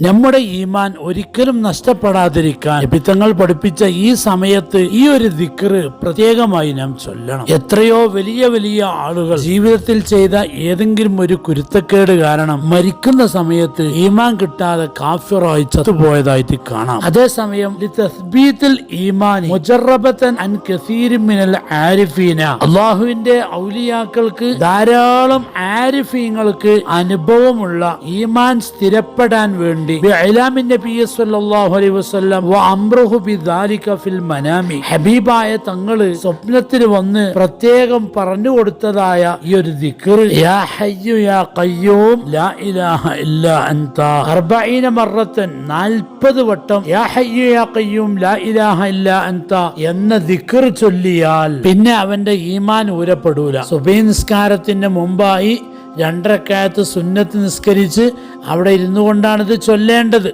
നമ്മുടെ ഈമാൻ ഒരിക്കലും നഷ്ടപ്പെടാതിരിക്കാൻ പിത്തങ്ങൾ പഠിപ്പിച്ച ഈ സമയത്ത് ഈ ഒരു ദിക്റ് പ്രത്യേകമായി നാം ചൊല്ലണം. എത്രയോ വലിയ വലിയ ആളുകൾ ജീവിതത്തിൽ ചെയ്ത ഏതെങ്കിലും ഒരു കുരുത്തക്കേട് കാരണം മരിക്കുന്ന സമയത്ത് ഈമാൻ കിട്ടാതെ കാഫിറായി ചത്തുപോയതായിട്ട് കാണാം. അതേസമയം ഈമാൻ അൻ ആരിഫീന. അള്ളാഹുവിന്റെ ഔലിയാക്കൾക്ക് ധാരാളം ആരിഫീങ്ങൾക്ക് അനുഭവമുള്ള ഈമാൻ സ്ഥിരപ്പെടാൻ വേണ്ടി ബിഇലാമിൻ നബി സല്ലല്ലാഹു അലൈഹി വസല്ലം വ അംറുഹു ബിദാലിക ഫിൽ മനാമി. ഹബീബായ തങ്ങൾ സ്വപ്നത്തിൽ വന്ന് പ്രത്യേകം പറഞ്ഞു കൊടുത്തതായ ഈ ഒരു ദിക്ർ യാ ഹയ്യു യാ ലാ ഇലാഹ അൻത. അർബഈന മറത്തൻ 40 വട്ടം യാ ഹയ്യു യാ ലാ ഇലാഹ അൻത എന്ന ദിക്ർ ചൊല്ലിയാൽ പിന്നെ അവന്റെ ഈമാൻ ഊരപ്പെടൂല. സുബൈ നിസ്കാരത്തിന് മുമ്പായി രണ്ടരക്കാലത്ത് സുന്നത്ത് നിസ്കരിച്ച് അവിടെ ഇരുന്നു കൊണ്ടാണിത് ചൊല്ലേണ്ടത്.